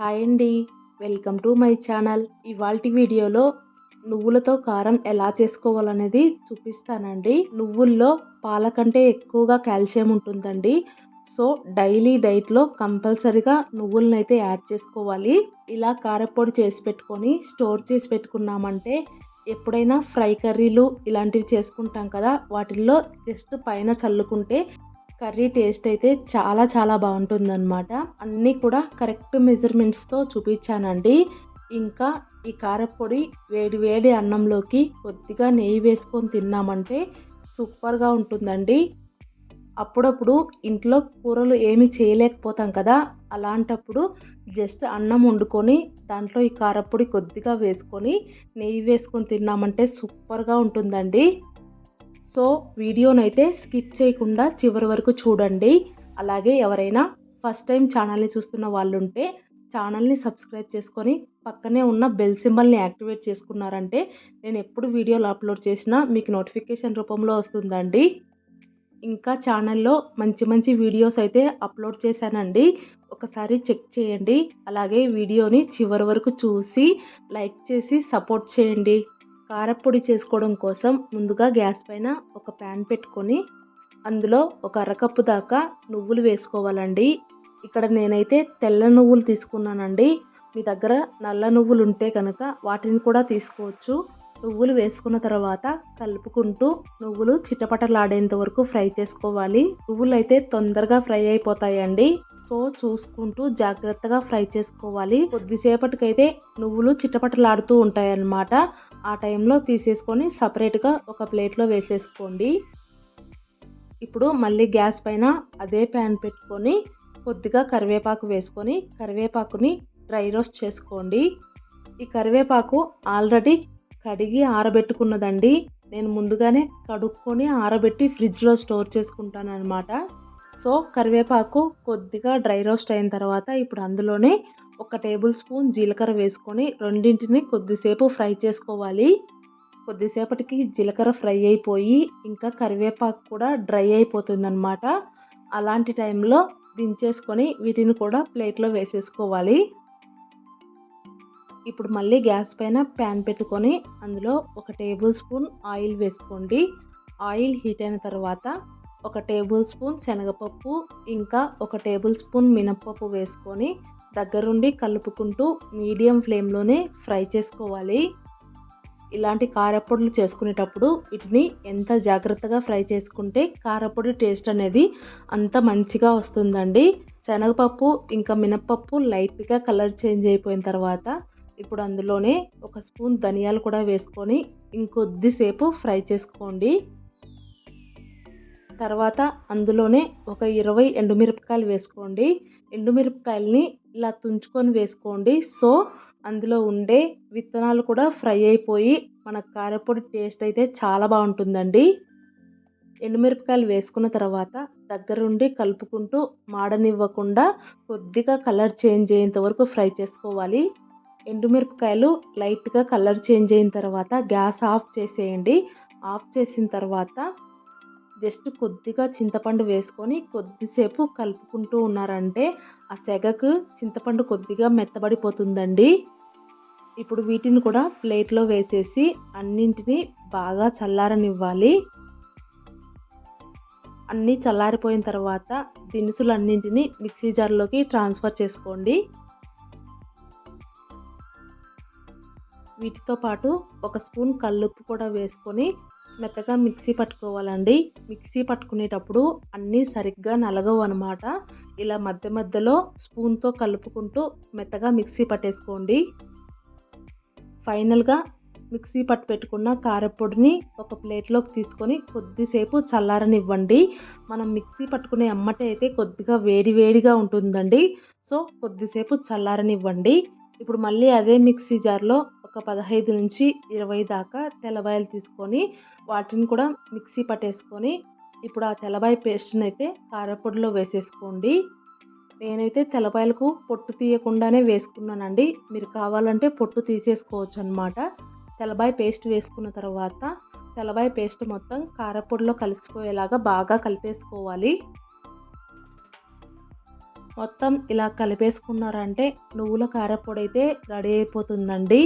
Hi అండి. Welcome to my channel. ఇవాల్టి వీడియోలో నువ్వులతో కారం ఎలా చేసుకోవాలనేది చూపిస్తానండి. నువ్వుల్లో పాల కంటే ఎక్కువగా కాల్షియం ఉంటుందండి. సో డైలీ డైట్లో కంపల్సరిగా నువ్వులను అయితే యాడ్ చేసుకోవాలి. ఇలా కారపొడి చేసి పెట్టుకొని స్టోర్ చేసి పెట్టుకున్నామంటే ఎప్పుడైనా ఫ్రై కర్రీలు ఇలాంటివి చేసుకుంటాం కదా వాటిల్లో జస్ట్ పైన చల్లుకుంటే కర్రీ టేస్ట్ అయితే చాలా చాలా బాగుంటుందన్నమాట. అన్నీ కూడా కరెక్ట్ మెజర్మెంట్స్తో చూపించానండి. ఇంకా ఈ కారపొడి వేడి వేడి అన్నంలోకి కొద్దిగా నెయ్యి వేసుకొని తిన్నామంటే సూపర్గా ఉంటుందండి. అప్పుడప్పుడు ఇంట్లో కూరలు ఏమి చేయలేకపోతాం కదా అలాంటప్పుడు జస్ట్ అన్నం వండుకొని దాంట్లో ఈ కారపొడి కొద్దిగా వేసుకొని నెయ్యి వేసుకొని తిన్నామంటే సూపర్గా ఉంటుందండి. సో వీడియోనైతే స్కిప్ చేయకుండా చివరి వరకు చూడండి. అలాగే ఎవరైనా ఫస్ట్ టైం ఛానల్ని చూస్తున్న వాళ్ళు ఉంటే ఛానల్ని సబ్స్క్రైబ్ చేసుకొని పక్కనే ఉన్న బెల్ సింబల్ని యాక్టివేట్ చేసుకున్నారంటే నేను ఎప్పుడు వీడియోలు అప్లోడ్ చేసినా మీకు నోటిఫికేషన్ రూపంలో వస్తుందండి. ఇంకా ఛానల్లో మంచి మంచి వీడియోస్ అయితే అప్లోడ్ చేశానండి. ఒకసారి చెక్ చేయండి. అలాగే వీడియోని చివరి వరకు చూసి లైక్ చేసి సపోర్ట్ చేయండి. కారపొడి చేసుకోవడం కోసం ముందుగా గ్యాస్ పైన ఒక ప్యాన్ పెట్టుకొని అందులో ఒక అరకప్పు దాకా నువ్వులు వేసుకోవాలండి. ఇక్కడ నేనైతే తెల్ల నువ్వులు తీసుకున్నానండి. మీ దగ్గర నల్ల నువ్వులు ఉంటే కనుక వాటిని కూడా తీసుకోవచ్చు. నువ్వులు వేసుకున్న తర్వాత కలుపుకుంటూ నువ్వులు చిటపటలాడేంత వరకు ఫ్రై చేసుకోవాలి. నువ్వులు అయితే తొందరగా ఫ్రై అయిపోతాయండి. సో చూసుకుంటూ జాగ్రత్తగా ఫ్రై చేసుకోవాలి. కొద్దిసేపటికైతే నువ్వులు చిటపటలాడుతూ ఉంటాయి అన్నమాట ఆ టైంలో తీసేసుకొని సపరేట్గా ఒక ప్లేట్లో వేసేసుకోండి. ఇప్పుడు మళ్ళీ గ్యాస్ పైన అదే ప్యాన్ పెట్టుకొని కొద్దిగా కరివేపాకు వేసుకొని కరివేపాకుని డ్రై రోస్ట్ చేసుకోండి. ఈ కరివేపాకు ఆల్రెడీ కడిగి ఆరబెట్టుకున్నదండి. నేను ముందుగానే కడుక్కొని ఆరబెట్టి ఫ్రిడ్జ్లో స్టోర్ చేసుకుంటాను అనమాట సో కరివేపాకు కొద్దిగా డ్రై రోస్ట్ అయిన తర్వాత ఇప్పుడు అందులోనే ఒక టేబుల్ స్పూన్ జీలకర్ర వేసుకొని రెండింటిని కొద్దిసేపు ఫ్రై చేసుకోవాలి. కొద్దిసేపటికి జీలకర్ర ఫ్రై అయిపోయి ఇంకా కరివేపాకు కూడా డ్రై అయిపోతుందన్నమాట. అలాంటి టైంలో దించేసుకొని వీటిని కూడా ప్లేట్లో వేసేసుకోవాలి. ఇప్పుడు మళ్ళీ గ్యాస్ పైన ప్యాన్ పెట్టుకొని అందులో ఒక టేబుల్ స్పూన్ ఆయిల్ వేసుకోండి. ఆయిల్ హీట్ అయిన తర్వాత ఒక టేబుల్ స్పూన్ శనగపప్పు ఇంకా ఒక టేబుల్ స్పూన్ మినప్పప్పు వేసుకొని దగ్గరుండి కలుపుకుంటూ మీడియం ఫ్లేమ్లోనే ఫ్రై చేసుకోవాలి. ఇలాంటి కారపొడులు చేసుకునేటప్పుడు వీటిని ఎంత జాగ్రత్తగా ఫ్రై చేసుకుంటే కారపొడి టేస్ట్ అనేది అంత మంచిగా వస్తుందండి. శనగపప్పు ఇంకా మినప్పప్పు లైట్గా కలర్ చేంజ్ అయిపోయిన తర్వాత ఇప్పుడు అందులోనే ఒక స్పూన్ ధనియాలు కూడా వేసుకొని ఇంకొద్దిసేపు ఫ్రై చేసుకోండి. తర్వాత అందులోనే ఒక ఇరవై ఎండుమిరపకాయలు వేసుకోండి. ఎండుమిరపకాయలని ఇలా తుంచుకొని వేసుకోండి. సో అందులో ఉండే విత్తనాలు కూడా ఫ్రై అయిపోయి మన కారపొడి టేస్ట్ అయితే చాలా బాగుంటుందండి. ఎండుమిరపకాయలు వేసుకున్న తర్వాత దగ్గరుండి కలుపుకుంటూ మాడనివ్వకుండా కొద్దిగా కలర్ చేంజ్ అయ్యేంత వరకు ఫ్రై చేసుకోవాలి. ఎండుమిరపకాయలు లైట్గా కలర్ చేంజ్ అయిన తర్వాత గ్యాస్ ఆఫ్ చేసేయండి. ఆఫ్ చేసిన తర్వాత జస్ట్ కొద్దిగా చింతపండు వేసుకొని కొద్దిసేపు కలుపుకుంటూ ఉన్నారంటే ఆ సెగకు చింతపండు కొద్దిగా మెత్తబడిపోతుందండి. ఇప్పుడు వీటిని కూడా ప్లేట్లో వేసేసి అన్నింటినీ బాగా చల్లారనివ్వాలి. అన్నీ చల్లారిపోయిన తర్వాత దినుసులన్నింటినీ మిక్సీ జార్లోకి ట్రాన్స్ఫర్ చేసుకోండి. వీటితో పాటు ఒక స్పూన్ కల్లుప్పు కూడా వేసుకొని మెత్తగా మిక్సీ పట్టుకోవాలండి. మిక్సీ పట్టుకునేటప్పుడు అన్నీ సరిగ్గా నలగవు అనమాట ఇలా మధ్య మధ్యలో స్పూన్తో కలుపుకుంటూ మెత్తగా మిక్సీ పట్టేసుకోండి. ఫైనల్గా మిక్సీ పట్టు పెట్టుకున్న కారపొడిని ఒక ప్లేట్లోకి తీసుకొని కొద్దిసేపు చల్లారనివ్వండి. మనం మిక్సీ పట్టుకునే అమ్మటే అయితే కొద్దిగా వేడి వేడిగా ఉంటుందండి. సో కొద్దిసేపు చల్లారనివ్వండి. ఇప్పుడు మళ్ళీ అదే మిక్సీ జార్లో ఒక పదహైదు నుంచి ఇరవై దాకా తెల్లబాయలు తీసుకొని వాటిని కూడా మిక్సీ పట్టేసుకొని ఇప్పుడు ఆ తెల్లబాయ పేస్ట్ని అయితే కారపొడిలో వేసేసుకోండి. నేనైతే తెల్లబాయలకు పొట్టు తీయకుండానే వేసుకున్నానండి. మీరు కావాలంటే పొట్టు తీసేసుకోవచ్చు అనమాట తెల్లబాయ పేస్ట్ వేసుకున్న తర్వాత తెల్లబాయ పేస్ట్ మొత్తం కారపొడిలో కలిసిపోయేలాగా బాగా కలిపేసుకోవాలి. మొత్తం ఇలా కలిపేసుకున్నారంటే నువ్వుల కారపొడి అయితే రెడీ అయిపోతుందండి.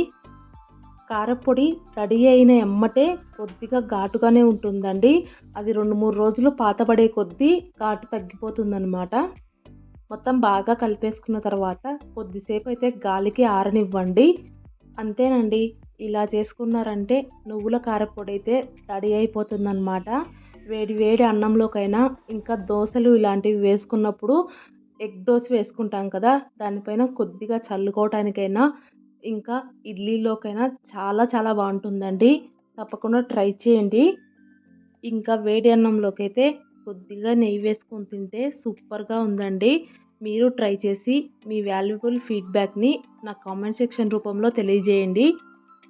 కారపొడి రెడీ అయిన ఎమ్మటే కొద్దిగా ఘాటుగానే ఉంటుందండి. అది రెండు మూడు రోజులు పాతబడే కొద్దీ ఘాటు తగ్గిపోతుందన్నమాట. మొత్తం బాగా కలిపేసుకున్న తర్వాత కొద్దిసేపు అయితే గాలికి ఆరనివ్వండి. అంతేనండి. ఇలా చేసుకున్నారంటే నువ్వుల కారపొడి అయితే రెడీ అయిపోతుందన్నమాట. వేడి వేడి అన్నంలోకైనా ఇంకా దోశలు ఇలాంటివి వేసుకున్నప్పుడు ఎగ్ దోశ వేసుకుంటాం కదా దానిపైన కొద్దిగా చల్లుకోవటానికైనా ఇంకా ఇడ్లీలోకైనా చాలా చాలా బాగుంటుందండి. తప్పకుండా ట్రై చేయండి. ఇంకా వేడి అన్నంలోకి అయితే కొద్దిగా నెయ్యి వేసుకొని తింటే సూపర్గా ఉందండి. మీరు ట్రై చేసి మీ వాల్యుబుల్ ఫీడ్బ్యాక్ని నా కామెంట్ సెక్షన్ రూపంలో తెలియజేయండి.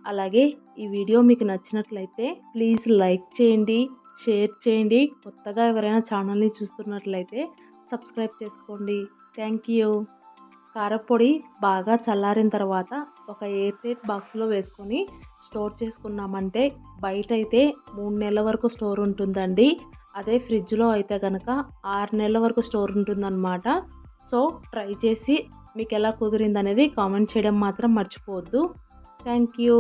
అలాగే ఈ వీడియో మీకు నచ్చినట్లయితే ప్లీజ్ లైక్ చేయండి షేర్ చేయండి. కొత్తగా ఎవరైనా ఛానల్ని చూస్తున్నట్లయితే సబ్స్క్రైబ్ చేసుకోండి. Thank you. కారపొడి బాగా చల్లారిన తర్వాత ఒక ఎయిర్ టైట్ బాక్స్లో వేసుకొని స్టోర్ చేసుకున్నామంటే బయట అయితే మూడు నెలల వరకు స్టోర్ ఉంటుందండి. అదే ఫ్రిడ్జ్లో అయితే కనుక ఆరు నెలల వరకు స్టోర్ ఉంటుందన్నమాట. సో ట్రై చేసి మీకు ఎలా కుదిరింది అనేది కామెంట్ చేయడం మాత్రం మర్చిపోవద్దు. Thank you.